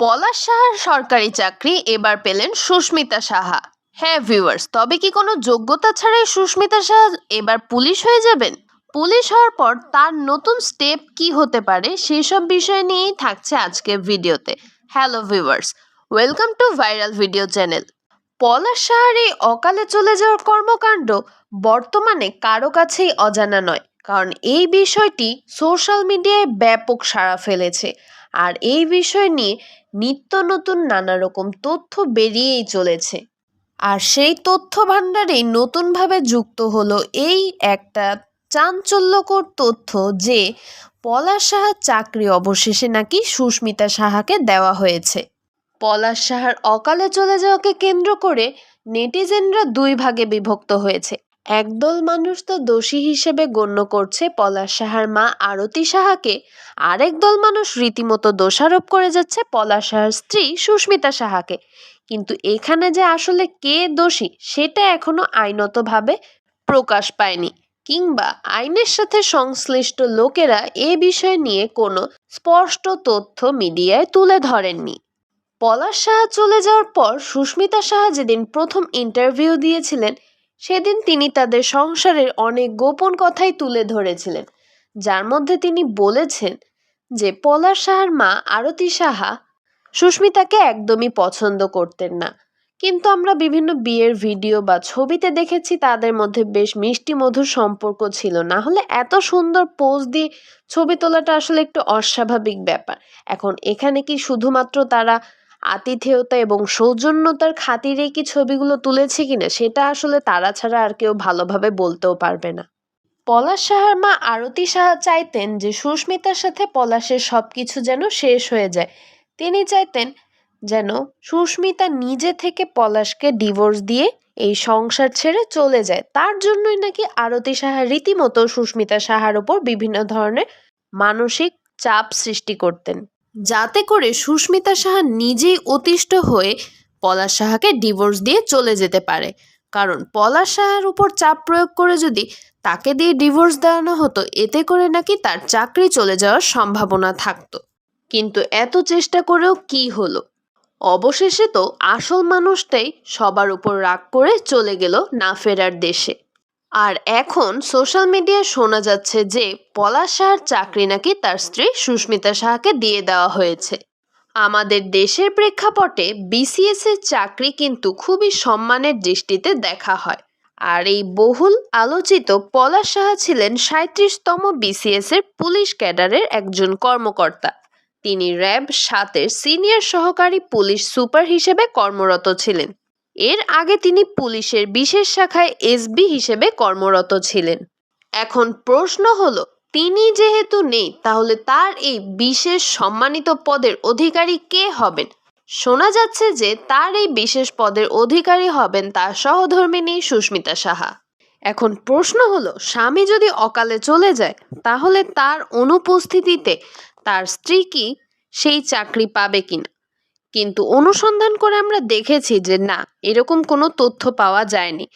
পলাশ সাহার সরকারি চাকরি এবার পেলেন সুস্মিতা সাহা। হ্যাঁ ভিউয়ার্স তবে কি কোনো যোগ্যতা ছাড়াই সুস্মিতা সাহা এবার পুলিশ হয়ে যাবেন? পুলিশ হওয়ার পর তার নতুন স্টেপ কি হতে পারে সেসব বিষয় নিয়েই থাকছে আজকের ভিডিওতে। Hello viewers welcome to viral video channel Palash সাহার এই অকালে চলে যাওয়ার কর্মকাণ্ড বর্তমানে কারও কাছেই অজানা নয়, কারণ এই বিষয়টি সোশ্যাল মিডিয়ায় ব্যাপক সাড়া ফেলেছে। আর এই বিষয় নিয়ে নিত্য নতুন নানা রকম তথ্য বেরিয়েই চলেছে। আর সেই তথ্য ভাণ্ডারেই নতুনভাবে যুক্ত হলো এই একটা চাঞ্চল্যকর তথ্য যে পলাশ সাহার চাকরি অবশেষে নাকি সুস্মিতা সাহাকে দেওয়া হয়েছে। পলাশ সাহার অকালে চলে যাওয়াকে কেন্দ্র করে নেটিজেনরা দুই ভাগে বিভক্ত হয়েছে। একদল মানুষ তো দোষী হিসেবে গণ্য করছে পলাশ সাহার মা আরতি সাহাকে। আরেক দল মানুষ রীতিমতো দোষারোপ করে যাচ্ছে পলাশ সাহার স্ত্রী সুস্মিতা সাহাকে। কিন্তু এখানে যে আসলে কে দোষী, সেটা এখনও আইনতভাবে প্রকাশ পায়নি। কিংবা আইনের সাথে সংশ্লিষ্ট লোকেরা এ বিষয় নিয়ে কোনো স্পষ্ট তথ্য মিডিয়ায় তুলে ধরেননি। পলাশ সাহা চলে যাওয়ার পর সুস্মিতা সাহা যেদিন প্রথম ইন্টারভিউ দিয়েছিলেন সেদিন তিনি তাদের সংসারের অনেক গোপন কথাই তুলে ধরেছিলেন। যার মধ্যে তিনি বলেছেন যে, পলাশ সাহার মা আরতি সাহা সুস্মিতাকে একদমই পছন্দ করতেন না। কিন্তু আমরা বিভিন্ন বিয়ের ভিডিও বা ছবিতে দেখেছি তাদের মধ্যে বেশ মিষ্টি মধুর সম্পর্ক ছিল। না হলে এত সুন্দর পোজ দিয়ে ছবি তোলাটা আসলে একটু অস্বাভাবিক ব্যাপার। এখন এখানে কি শুধুমাত্র তারা আতিথেয়তা এবং সৌজন্যতার খাতিরে কি ছবিগুলো তুলেছে কিনা সেটা আসলে তারা ছাড়া আর কেউ ভালোভাবে বলতেও পারবে না। পলাশ সাহার মা আরতি সাহা চাইতেন যে সুস্মিতার সাথে পলাশের সব কিছু যেন শেষ হয়ে যায়। তিনি চাইতেন যেন সুস্মিতা নিজে থেকে পলাশকে ডিভোর্স দিয়ে এই সংসার ছেড়ে চলে যায়। তার জন্যই নাকি আরতি সাহা রীতিমতো সুস্মিতা সাহার ওপর বিভিন্ন ধরনের মানসিক চাপ সৃষ্টি করতেন। যাতে করে সুস্মিতা সাহা নিজেই অতিষ্ঠ হয়ে পলাশ সাহাকে ডিভোর্স দিয়ে চলে যেতে পারে। কারণ পলাশ সাহার উপর চাপ প্রয়োগ করে যদি তাকে দিয়ে ডিভোর্স দেওয়ানো হতো, এতে করে নাকি তার চাকরি চলে যাওয়ার সম্ভাবনা থাকতো। কিন্তু এত চেষ্টা করেও কি হলো? অবশেষে তো আসল মানুষটাই সবার উপর রাগ করে চলে গেল না ফেরার দেশে। আর এখন সোশ্যাল মিডিয়ায় শোনা যাচ্ছে যে পলাশ সাহার চাকরি নাকি তার স্ত্রী সুস্মিতা শাহকে দিয়ে দেওয়া হয়েছে। আমাদের দেশের প্রেক্ষাপটে বিসিএস এর চাকরি কিন্তু খুবই সম্মানের দৃষ্টিতে দেখা হয়। আর এই বহুল আলোচিত পলাশ সাহা ছিলেন সাঁত্রিশতম বিসিএস এর পুলিশ ক্যাডারের একজন কর্মকর্তা। তিনি র্যাব সাতের সিনিয়র সহকারী পুলিশ সুপার হিসেবে কর্মরত ছিলেন। এর আগে তিনি পুলিশের বিশেষ শাখায় এসবি হিসেবে কর্মরত ছিলেন। এখন প্রশ্ন হলো, তিনি যেহেতু নেই, তাহলে তার এই বিশেষ সম্মানিত পদের অধিকারী কে হবেন? শোনা যাচ্ছে যে তার এই বিশেষ পদের অধিকারী হবেন তার সহধর্মিনী সুস্মিতা সাহা। এখন প্রশ্ন হলো, স্বামী যদি অকালে চলে যায়, তাহলে তার অনুপস্থিতিতে তার স্ত্রী কি সেই চাকরি পাবে কিনা? কিন্তু অনুসন্ধান করে আমরা দেখেছি যে না, এরকম কোনো তথ্য পাওয়া যায়নি।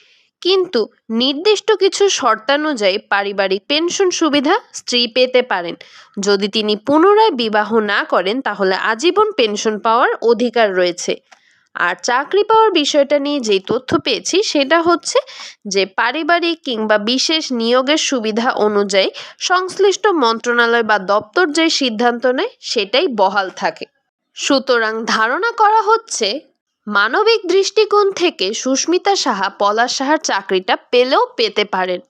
কিন্তু নির্দিষ্ট কিছু শর্তানুযায়ী পারিবারিক পেনশন সুবিধা স্ত্রী পেতে পারেন। যদি তিনি পুনরায় বিবাহ না করেন, তাহলে আজীবন পেনশন পাওয়ার অধিকার রয়েছে। আর চাকরি পাওয়ার বিষয়টা নিয়ে যেই তথ্য পেয়েছি, সেটা হচ্ছে যে পারিবারিক কিংবা বিশেষ নিয়োগের সুবিধা অনুযায়ী সংশ্লিষ্ট মন্ত্রণালয় বা দপ্তর যে সিদ্ধান্ত নেয়, সেটাই বহাল থাকে। সুতরাং ধারণা করা হচ্ছে, মানবিক দৃষ্টিকোণ থেকে সুস্মিতা সাহা পলাশ সাহার চাকরিটা পেলেও পেতে পারেন।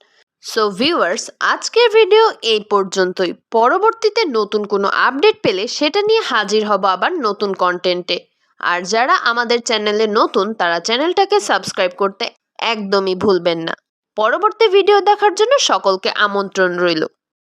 সো ভিউয়ার্স আজকের ভিডিও এই পর্যন্তই। পরবর্তীতে নতুন কোনো আপডেট পেলে সেটা নিয়ে হাজির হব আবার নতুন কন্টেন্টে আর যারা আমাদের চ্যানেলে নতুন, তারা চ্যানেলটাকে সাবস্ক্রাইব করতে একদমই ভুলবেন না। পরবর্তী ভিডিও দেখার জন্য সকলকে আমন্ত্রণ রইল।